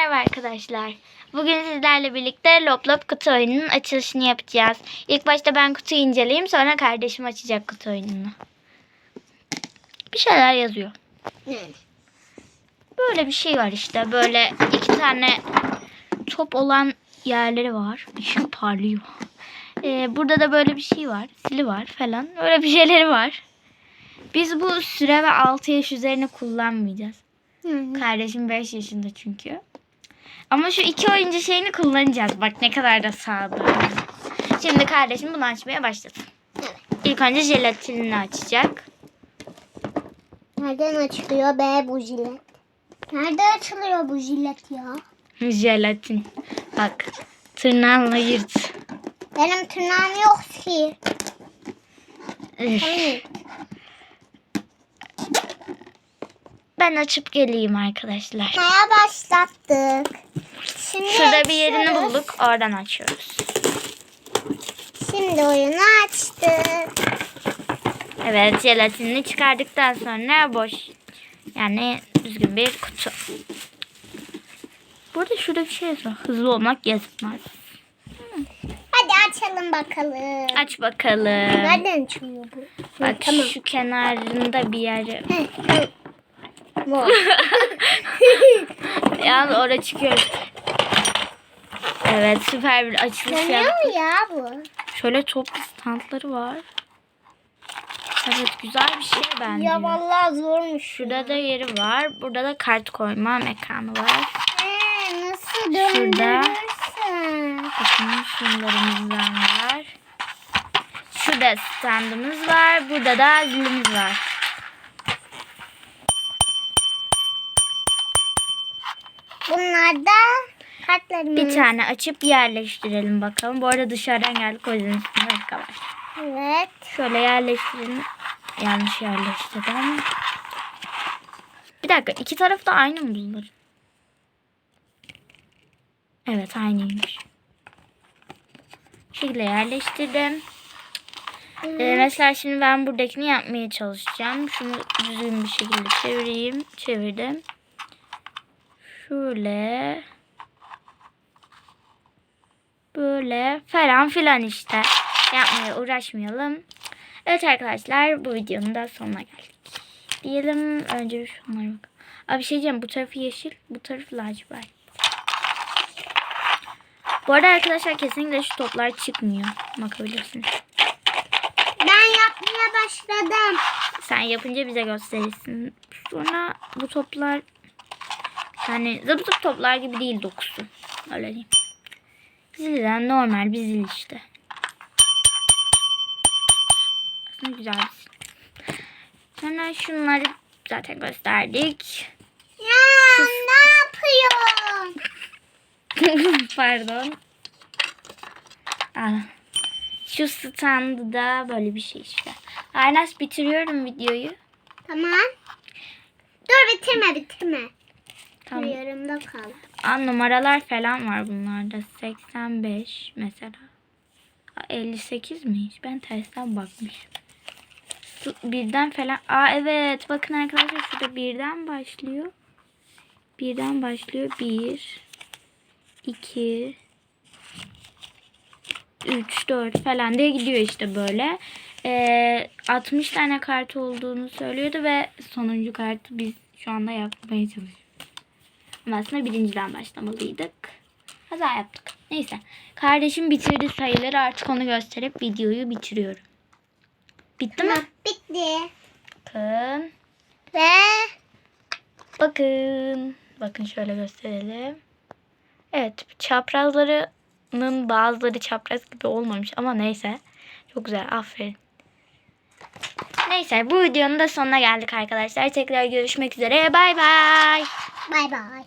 merhaba arkadaşlar. Bugün sizlerle birlikte Lop Lop kutu oyununun açılışını yapacağız. İlk başta ben kutuyu inceleyeyim sonra kardeşim açacak kutu oyununu. Bir şeyler yazıyor. Böyle bir şey var işte. Böyle iki tane top olan yerleri var. Işık parlıyor. Ee, burada da böyle bir şey var. Sili var falan. Öyle bir şeyleri var. Biz bu süre ve 6 yaş üzerine kullanmayacağız. Kardeşim 5 yaşında çünkü. Ama şu iki oyuncu şeyini kullanacağız. Bak ne kadar da sadık. Şimdi kardeşim bunu açmaya başladı. İlk önce jelatinini açacak. Nereden açılıyor be bu jilet? Nerede açılıyor bu jilet ya? Jelatin. Bak tırnağınla yırt. Benim tırnağım yok ki. Hayır. Ben açıp geleyim arkadaşlar. Maya başlattık. Şimdi Şurada bir yerini açıyoruz. bulduk. Oradan açıyoruz. Şimdi oyunu açtık. Evet jelatinini çıkardıktan sonra boş. Yani düzgün bir kutu. Burada şurada bir şey yazıyor. Hızlı olmak yetmez. Hadi açalım bakalım. Aç bakalım. Nereden açılıyor bu? Bak tamam. şu kenarında bir yeri. Heh, tamam. Yalnız orada çıkıyor. Evet süper bir açılış Yanıyor yap. mu ya bu? Şöyle top standları var. Evet güzel bir şey bence. Ya vallahi zormuş. Şurada da yeri var. Burada da kart koyma mekanı var. He, nasıl Şurada. Bakın şunlarımızdan var. Şurada standımız var. Burada da zilimiz var. Bunlar da kartlarımız. Bir tane açıp yerleştirelim bakalım. Bu arada dışarıdan geldik o yüzden üstünde dakika var. Evet. Şöyle yerleştirelim. Yanlış yerleştirdim ama. Bir dakika iki taraf da aynı mı bunların? Evet aynıymış. Şekilde yerleştirdim. Ee, mesela şimdi ben buradakini yapmaya çalışacağım. Şunu düzgün bir şekilde çevireyim. Çevirdim. Şöyle. Böyle falan filan işte. Yapmaya uğraşmayalım. Evet arkadaşlar bu videonun da sonuna geldik. Diyelim önce şunlara bak. Abi bir şey diyeceğim bu tarafı yeşil bu tarafı lacivert. Bu arada arkadaşlar kesinlikle şu toplar çıkmıyor. Bakabilirsiniz. Ben yapmaya başladım. Sen yapınca bize gösterirsin. Sonra bu toplar yani zıp zıp toplar gibi değil dokusu. Öyle diyeyim. Zilden normal bir zil işte. Aslında güzel bir zil. Sonra şunları zaten gösterdik. Ya ne yapıyorsun? Pardon. Aa, Şu standı da böyle bir şey işte. Aynas bitiriyorum videoyu. Tamam. Dur bitirme bitirme. Tamam. Yarımda kal. Aa, numaralar falan var bunlarda. 85 mesela. Aa, 58 miyiz? Ben tersten bakmışım. Birden falan. Aa evet. Bakın arkadaşlar şurada birden başlıyor. Birden başlıyor. 1 2 3 4 falan diye gidiyor işte böyle. Ee, 60 tane kart olduğunu söylüyordu ve sonuncu kartı biz şu anda yapmaya çalışıyoruz. Ama aslında birinciden başlamalıydık. Kaza yaptık. Neyse. Kardeşim bitirdi sayıları artık onu gösterip videoyu bitiriyorum. Bitti mi? Bitti. Bakın. Ve Bakın. Bakın şöyle gösterelim. Evet. Çaprazlarının bazıları çapraz gibi olmamış ama neyse. Çok güzel. Aferin. Neyse bu videonun da sonuna geldik arkadaşlar. Tekrar görüşmek üzere. Bay bay. Bay bay.